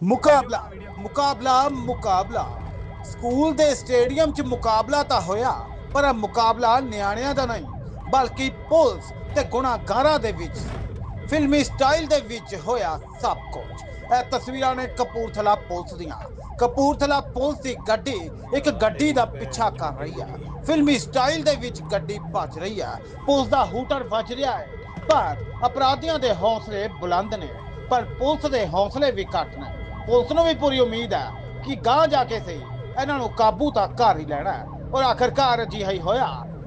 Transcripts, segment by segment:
ਮੁਕਾਬਲਾ ਮੁਕਾਬਲਾ ਮੁਕਾਬਲਾ। ਸਕੂਲ ਦੇ ਸਟੇਡੀਅਮ 'ਚ ਮੁਕਾਬਲਾ ਤਾਂ ਹੋਇਆ, ਪਰ ਇਹ ਮੁਕਾਬਲਾ ਨਿਆਣਿਆਂ ਦਾ ਨਹੀਂ, ਬਲਕਿ ਪੁਲਿਸ ਤੇ ਗੁਨਾਹਗਾਰਾਂ ਦੇ ਵਿੱਚ। ਫਿਲਮੀ ਸਟਾਈਲ ਦੇ ਵਿੱਚ ਹੋਇਆ ਸਭ ਕੁਝ। ਇਹ ਤਸਵੀਰਾਂ ਨੇ ਕਪੂਰਥਲਾ ਪੁਲਿਸ ਦੀਆਂ। ਕਪੂਰਥਲਾ ਪੁਲਿਸ ਦੀ ਗੱਡੀ ਇੱਕ ਗੱਡੀ ਦਾ ਪਿੱਛਾ ਕਰ ਰਹੀ ਹੈ ਫਿਲਮੀ ਸਟਾਈਲ ਦੇ ਵਿੱਚ ਗੱਡੀ ਭੱਜ ਰਹੀ ਹੈ ਪੁਲਿਸ ਦਾ ਹੂਟਰ ਵੱਜ ਰਿਹਾ ਹੈ, ਪਰ ਅਪਰਾਧੀਆਂ ਦੇ ਹੌਸਲੇ ਬੁਲੰਦ ਨੇ, ਪਰ ਪੁਲਿਸ ਦੇ ਹੌਸਲੇ ਵੀ ਘੱਟ ਨੇ। ਪੁਲਿਸ ਨੂੰ ਵੀ ਪੂਰੀ ਉਮੀਦ ਹੈ ਕਿ ਗਾਂ ਜਾ ਕੇ ਸਹੀ ਇਹਨਾਂ ਨੂੰ ਕਾਬੂ ਤਾਂ ਕਰ ਹੀ ਲੈਣਾ ਔਰ ਆਖਰਕਾਰ ਅਜਿਹਾ ਹੀ ਹੋਇਆ।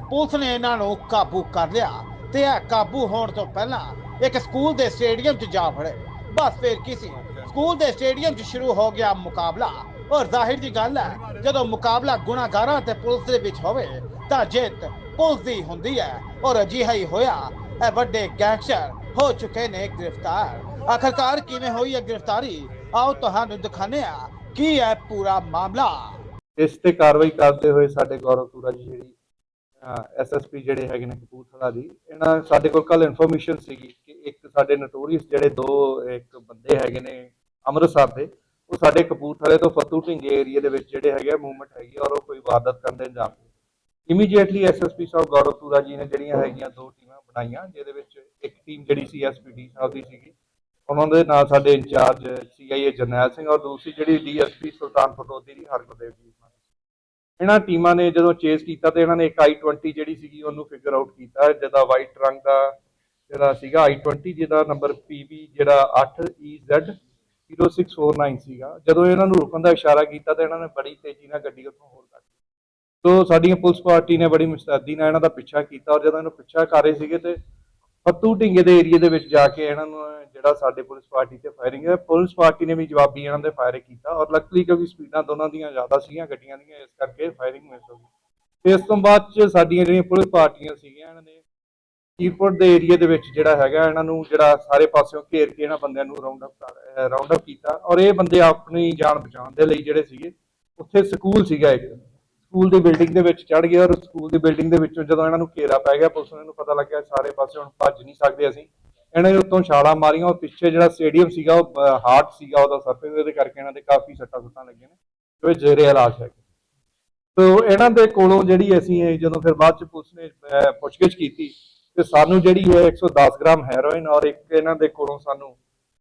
ਪੁਲਿਸ ਨੇ ਇਹਨਾਂ ਨੂੰ ਕਾਬੂ ਕਰ ਲਿਆ ਤੇ ਇਹ ਕਾਬੂ ਹੋਣ ਤੋਂ ਪਹਿਲਾਂ ਇੱਕ ਸਕੂਲ ਦੇ ਸਟੇਡੀਅਮ 'ਚ ਜਾ ਫੜੇ ਬਸ ਫਿਰ ਕਿਸੇ ਸਕੂਲ ਦੇ ਸਟੇਡੀਅਮ 'ਚ ਸ਼ੁਰੂ ਹੋ ਗਿਆ ਮੁਕਾਬਲਾ। ਔਰ ਜ਼ਾਹਿਰ ਦੀ ਗੱਲ ਹੈ, ਜਦੋਂ ਮੁਕਾਬਲਾ ਗੁਨਾਹਗਾਰਾਂ ਤੇ ਪੁਲਿਸ ਦੇ ਵਿੱਚ ਹੋਵੇ ਤਾਂ ਜਿੱਤ ਪੁਲਿਸ ਦੀ ਹੁੰਦੀ ਹੈ। ਔਰ ਅਜਿਹਾ ਹੀ ਹੋਇਆ। ਇਹ ਵੱਡੇ ਗੈਂਗਸਟਰ ਹੋ ਚੁੱਕੇ ਨੇ ਗ੍ਰਿਫਤਾਰ। ਆਖਰਕਾਰ ਕਿਵੇਂ ਹੋਈ ਹੈ ਗ੍ਰਿਫਤਾਰੀ? ਆਓ ਤੁਹਾਨੂੰ ਦਿਖਾਣੇ ਆ ਕੀ ਹੈ ਪੂਰਾ ਮਾਮਲਾ। ਇਸ ਤੇ ਕਾਰਵਾਈ ਕਰਦੇ ਹੋਏ ਸਾਡੇ ਗੌਰਵ ਤੂਰਾ ਜੀ ਜਿਹੜੀ ਐਸਐਸਪੀ ਜਿਹੜੇ ਹੈਗੇ ਨੇ ਕਪੂਰਥਲਾ ਦੀ, ਇਹਨਾਂ ਸਾਡੇ ਕੋਲ ਕੱਲ ਇਨਫੋਰਮੇਸ਼ਨ ਸੀਗੀ ਕਿ ਇੱਕ ਸਾਡੇ ਨੋਟੋਰੀਅਸ ਜਿਹੜੇ ਦੋ, ਇੱਕ ਬੰਦੇ ਹੈਗੇ ਨੇ ਅੰਮ੍ਰਿਤਸਰ ਦੇ, ਉਹ ਸਾਡੇ ਕਪੂਰਥਲੇ ਤੋਂ ਫਤੂ ਢਿੰਗੇ ਏਰੀਆ ਦੇ ਵਿੱਚ ਜਿਹੜੇ ਹੈਗੇ ਮੂਵਮੈਂਟ ਹੈਗੀ ਔਰ ਉਹ ਕੋਈ ਵਾਰਦਾਤ ਕਰਨ ਦੇ ਇੰਜਾਮ ਇਮੀਡੀਏਟਲੀ ਐਸਐਸਪੀ ਸਾਹਿਬ, ਗੌਰਵ ਤੂਰਾ ਜੀ ਨੇ ਜਿਹੜੀਆਂ ਹੈਗੀਆਂ ਦੋ ਟੀਮਾਂ ਬਣਾਈਆਂ, ਜਿਹਦੇ ਵਿੱਚ ਇੱਕ ਟੀਮ ਜਿਹੜੀ ਸੀ ਐਸਪੀਡੀ ਸਾਹਿਬ ਦੀ ਸੀਗੀ ਉਹਨਾਂ ਦੇ ਨਾਲ ਸਾਡੇ ਇੰਚਾਰਜ ਸੀਆਈਏ ਜਰਨੈਲ ਸਿੰਘ ਔਰ ਦੂਸਰੀ ਜਿਹੜੀ ਡੀਐਸਪੀ ਸੁਲਤਾਨ ਫਟੋਦੀ ਦੀ ਹਰਗੁਰਦੇਵ ਜੀ। ਇਹਨਾਂ ਟੀਮਾਂ ਨੇ ਜਦੋਂ ਚੇਸ ਕੀਤਾ ਤੇ ਇਹਨਾਂ ਨੇ ਇੱਕ i20 ਜਿਹੜੀ ਸੀਗੀ ਉਹਨੂੰ ਫਿਗਰ ਆਊਟ ਕੀਤਾ, ਜਿਹਦਾ ਵਾਈਟ ਰੰਗ ਦਾ ਜਿਹੜਾ ਸੀਗਾ i20 ਜਿਹਦਾ ਨੰਬਰ PB ਜਿਹੜਾ 8EZ 0649 ਸੀਗਾ। ਜਦੋਂ ਇਹਨਾਂ ਨੂੰ ਰੁਕਣ ਦਾ ਇਸ਼ਾਰਾ ਕੀਤਾ ਤਾਂ ਇਹਨਾਂ ਨੇ ਬੜੀ ਤੇਜ਼ੀ ਨਾਲ ਗੱਡੀ ਉੱਥੋਂ ਹੋਰ ਕੱਢ ਸੋ ਤੋ ਸਾਡੀਆਂ ਪੁਲਿਸ ਪਾਰਟੀ ਨੇ ਬੜੀ ਮੁਸਤੈਦੀ ਨਾਲ ਇਹਨਾਂ ਦਾ ਪਿੱਛਾ ਕੀਤਾ ਔਰ ਜਦੋਂ ਇਹਨੂੰ ਪਿੱਛਾ ਕਰ ਰਹੇ ਸੀਗੇ ਤੇ ਫੱਤੂ ਢਿੰਗੇ ਦੇ ਏਰੀਆ ਦੇ ਵਿੱਚ ਜਾ ਕੇ ਇਹਨਾਂ ਨੂੰ ਜਿਹੜਾ ਸਾਡੇ ਪੁਲਿਸ ਪਾਰਟੀ ਤੇ ਫਾਇਰਿੰਗ ਹੈ, ਪੁਲਿਸ ਪਾਰਟੀ ਨੇ ਵੀ ਜਵਾਬੀ ਇਹਨਾਂ ਦੇ ਫਾਇਰ ਕੀਤਾ ਔਰ ਲੱਕਲੀ ਕਿਉਂਕਿ ਸਪੀਡਾਂ ਦੋਨਾਂ ਦੀਆਂ ਜ਼ਿਆਦਾ ਸੀਗੀਆਂ, ਗੱਡੀਆਂ ਦੀਆਂ, ਇਸ ਕਰਕੇ ਫਾਇਰਿੰਗ ਮਿਸ ਹੋ ਗਈ। ਤੇ ਇਸ ਤੋਂ ਬਾਅਦ ਚ ਸਾਡੀਆਂ ਜਿਹੜੀਆਂ ਪੁਲਿਸ ਪਾਰਟੀਆਂ ਸੀਗੀਆਂ ਇਹਨਾਂ ਨੇ ਏਅਰਪੋਰਟ ਦੇ ਏਰੀਆ ਦੇ ਵਿੱਚ ਜਿਹੜਾ ਹੈਗਾ, ਇਹਨਾਂ ਨੂੰ ਜਿਹੜਾ ਸਾਰੇ ਪਾਸਿਓਂ ਘੇਰ ਕੇ ਇਹਨਾਂ ਬੰਦਿਆਂ ਨੂੰ ਰਾਉਂਡ ਅਪ ਕਰ ਰਾਉਂਡ ਅਪ ਕੀਤਾ ਔਰ ਇਹ ਬੰਦੇ ਆਪਣੀ ਜਾਨ ਬਚਾਉਣ ਦੇ ਲਈ ਜਿਹੜੇ ਸੀਗੇ, ਉੱਥੇ ਸਕੂਲ ਸੀਗਾ ਇੱਕ। ਸਕੂਲ ਦੀ ਬਿਲਡਿੰਗ ਦੇ ਵਿੱਚ ਚੜ ਗਏ ਔਰ ਸਕੂਲ ਦੀ ਬਿਲਡਿੰਗ ਦੇ ਵਿੱਚੋਂ ਜਦੋਂ ਇਹਨਾਂ ਨੂੰ ਘੇਰਾ ਪੈ ਗਿਆ, ਪੁਲਿਸ ਨੂੰ ਪਤਾ ਲੱਗਿਆ ਸਾਰੇ ਪਾਸੇ ਹੁਣ ਭੱਜ ਨਹੀਂ ਸਕਦੇ ਅਸੀਂ। ਇਹਨਾਂ ਨੇ ਉੱਤੋਂ ਛਾਲਾਂ ਮਾਰੀਆਂ ਔਰ ਪਿੱਛੇ ਜਿਹੜਾ ਸਟੇਡੀਅਮ ਸੀਗਾ, ਉਹ ਹਾਰਟ ਸੀਗਾ ਉਹਦਾ ਸਰਫੇਸ, ਉਹਦੇ ਕਰਕੇ ਇਹਨਾਂ ਦੇ ਕਾਫੀ ਸੱਟਾਂ ਸੁੱਟਾਂ ਲੱਗੀਆਂ ਨੇ, ਜੋ ਜ਼ੇਰੇ ਇਲਾਜ ਹੈਗੇ। ਤੋ ਇਹਨਾਂ ਦੇ ਕੋਲੋਂ ਜਿਹੜੀ ਅਸੀਂ ਜਦੋਂ ਫਿਰ ਬਾਅਦ ਚ ਪੁਲਿਸ ਨੇ ਪੁੱਛਗਿੱਛ ਕੀਤੀ, ਤੇ ਸਾਨੂੰ ਜਿਹੜੀ ਹੈ 110 ਗ੍ਰਾਮ ਹੈਰੋਇਨ ਔਰ ਇੱਕ ਇਹਨਾਂ ਦੇ ਕੋਲੋਂ ਸਾਨੂੰ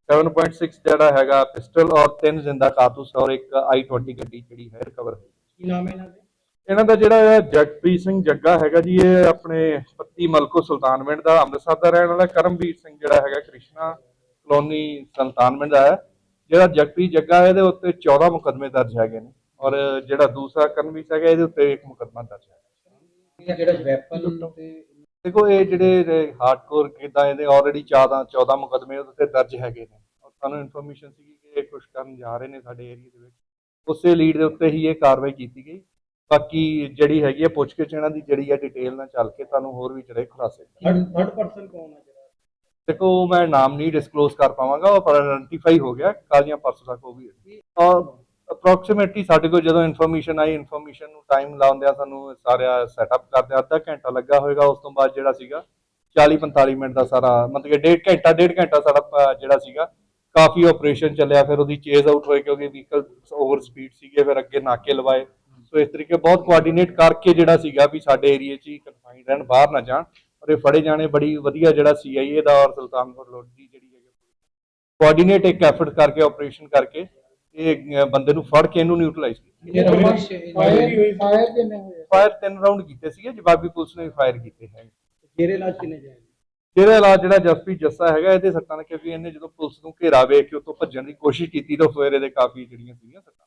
7.6 ਜਿਹੜਾ ਹੈਗਾ, ਪਿਸਟਲ ਔਰ ਤਿੰਨ ਜ਼ਿੰਦਾ ਕਾਰਤੂਸ ਔਰ ਇੱਕ i20 ਗੱਡੀ ਜਿਹੜੀ ਹੈ ਰਿਕਵਰ ਹੋਈ। ਕੀ ਨਾਮ ਹੈ ਇਹਨਾਂ ਦੇ? ਇਹਨਾਂ ਦਾ ਜਿਹੜਾ ਜਗਪ੍ਰੀਤ ਸਿੰਘ ਜੱਗਾ ਹੈਗਾ ਜੀ ਇਹ ਆਪਣੇ ਪੱਤੀ ਮਲਕੋ ਸੁਲਤਾਨਵਿੰਡ ਦਾ ਅੰਮ੍ਰਿਤਸਰ ਦਾ ਰਹਿਣ ਵਾਲਾ ਕਰਮਵੀਰ ਸਿੰਘ ਜਿਹੜਾ ਹੈਗਾ ਕ੍ਰਿਸ਼ਨਾ ਕਲੋਨੀ ਸੁਲਤਾਨਵਿੰਡ ਦਾ ਹੈ। ਜਿਹੜਾ ਜਗਪ੍ਰੀਤ ਜੱਗਾ ਹੈ ਇਹਦੇ ਉੱਤੇ 14 ਮੁਕੱਦਮੇ ਦਰਜ ਹੈਗੇ ਨੇ ਔਰ ਜਿਹੜਾ ਦੂਸਰਾ ਕਰਮਵੀਰ ਹੈਗਾ ਇਹਦੇ ਉੱਤੇ ਇੱਕ ਮੁਕੱਦਮਾ ਦਰਜ ਹੈ। ਇਹ ਜਿਹੜਾ ਵੈਪਨ ਤੇ ਦੇਖੋ ਇਹ ਜਿਹੜੇ ਹਾਰਡਕੋਰ ਕਿਦਾਂ ਇਹਦੇ ਆਲਰੇਡੀ 14 14 ਮੁਕੱਦਮੇ ਉਹਦੇ ਤੇ ਦਰਜ ਹੈਗੇ ਨੇ। ਔਰ ਸਾਨੂੰ ਇਨਫੋਰਮੇਸ਼ਨ ਸੀਗੀ ਕਿ ਇਹ ਕੁਝ ਕਰਨ ਜਾ ਰਹੇ ਨੇ ਸਾਡੇ ਏਰੀਆ ਦੇ ਵਿੱਚ। ਉਸੇ ਲੀਡ ਦੇ ਉੱਤੇ ਹੀ ਇਹ ਕਾਰਵਾਈ ਕੀਤੀ ਗਈ। ਬਾਕੀ ਜਿਹੜੀ ਹੈਗੀ ਹੈ ਪੁੱਛ ਕੇ ਇਹਨਾਂ ਦੀ ਜਿਹੜੀ ਹੈ ਡਿਟੇਲ ਨਾਲ ਚੱਲ ਕੇ ਤੁਹਾਨੂੰ ਹੋਰ ਵੀ ਜਿਹੜੇ ਖੁਲਾਸੇ ਥਰਡ ਥਰਡ ਪਰਸਨ ਕੌਣ ਹੈ ਜਿਹੜਾ? ਦੇਖੋ ਮੈਂ ਨਾਮ ਨਹੀਂ ਡਿਸਕਲੋਜ਼ ਕਰ ਪਾਵਾਂਗਾ ਉਹ ਪਰ ਆਇਡੈਂਟੀਫਾਈ ਹੋ ਗਿਆ ਕਾਲੀਆਂ ਪਰਸੋਂ ਤੱਕ ਉਹ ਵੀ। ਔਰ ਅਪਰੋਕਸੀਮੇਟਲੀ ਸਾਡੇ ਕੋਲ ਜਦੋਂ ਇਨਫੋਰਮੇਸ਼ਨ ਆਈ ਇਨਫੋਰਮੇਸ਼ਨ ਨੂੰ ਟਾਈਮ ਲਾਉਂਦਿਆਂ ਸਾਨੂੰ ਸਾਰਾ ਸੈਟਅਪ ਕਰਦੇ ਅੱਧਾ ਘੰਟਾ ਲੱਗਾ ਹੋਵੇਗਾ ਉਸ ਤੋਂ ਬਾਅਦ ਜਿਹੜਾ ਸੀਗਾ 40 45 ਮਿੰਟ ਦਾ ਸਾਰਾ ਮਤਲਬ ਕਿ ਡੇਢ ਘੰਟਾ ਡੇਢ ਘੰਟਾ ਸਾਡਾ ਜਿਹੜਾ ਸੀਗਾ ਕਾਫੀ ਆਪਰੇਸ਼ਨ ਚੱਲਿਆ ਫਿਰ ਉਹਦੀ ਚੇਜ਼ ਆਊਟ ਹੋਏ ਕਿਉਂਕਿ ਵਹੀਕਲ ਓਵਰ ਸਪੀਡ ਸੀਗੇ ਫਿਰ ਅੱਗੇ ਨਾਕੇ ਲਵਾਏ। ਸੋ ਇਸ ਤਰੀਕੇ ਬਹੁਤ ਕੋਆਰਡੀਨੇਟ ਕਰਕੇ ਜਿਹੜਾ ਸੀਗਾ ਵੀ ਸਾਡੇ ਏਰੀਆ 'ਚ ਹੀ ਕਨਫਾਈਨਡ ਰਹਿਣ ਬਾਹਰ ਨਾ ਜਾਣ ਔਰ ਇਹ ਫੜੇ ਜਾਣੇ ਬੜੀ ਵਧੀਆ ਜਿਹੜਾ ਸੀਆਈਏ ਦਾ ਔਰ ਸੁਲਤਾਨਪੁਰ ਲੋਧੀ ਜਿਹੜੀ ਹੈਗੀ ਕੋਆਰਡੀਨੇਟ ਇੱਕ ਐਫਰਟ ਕਰਕੇ ਆਪਰੇਸ਼ਨ ਕਰਕੇ ਇਹ ਬੰਦੇ ਨੂੰ ਫੜ ਕੇ ਇਹਨੂੰ ਨਿਊਟਰਲਾਈਜ਼ ਕੀਤਾ। ਫਾਇਰ ਫਾਇਰ ਕਿੰਨੇ ਹੋਏ? ਫਾਇਰ ਤਿੰਨ ਰਾਉਂਡ ਕੀਤੇ ਸੀਗੇ ਜਵਾਬੀ ਪੁਲਿਸ ਨੇ ਵੀ ਫਾਇਰ ਕੀਤੇ ਹੈ ਜੇਰੇ ਇਲਾਜ ਕਿੰਨੇ ਜਾਏ? ਇਹਦੇ ਇਲਾਜ ਜਿਹੜਾ ਜਸਪ੍ਰੀਤ ਜੱਸਾ ਹੈਗਾ ਇਹਦੇ ਸੱਟਾਂ ਨੇ ਕਿਉਂਕਿ ਇਹਨੇ ਜਦੋਂ ਪੁਲਿਸ ਨੂੰ ਘੇਰਾ ਵੇਖ ਕੇ ਉਤੋਂ ਭੱਜਣ ਦੀ ਕੋਸ਼ਿਸ਼ ਕੀਤੀ ਤਾਂ ਫਿਰ ਇਹਦੇ ਕਾਫੀ ਜਿਹੜੀਆਂ ਸੀਗੀਆਂ ਸੱਟਾਂ।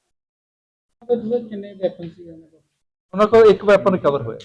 ਕਿੰਨੇ ਵੈਪਨ ਸੀ ਉਹਨਾਂ ਕੋਲ? ਉਹਨਾਂ ਕੋਲ ਇੱਕ ਵੈਪਨ ਰਿਕਵਰ ਹੋਇਆ।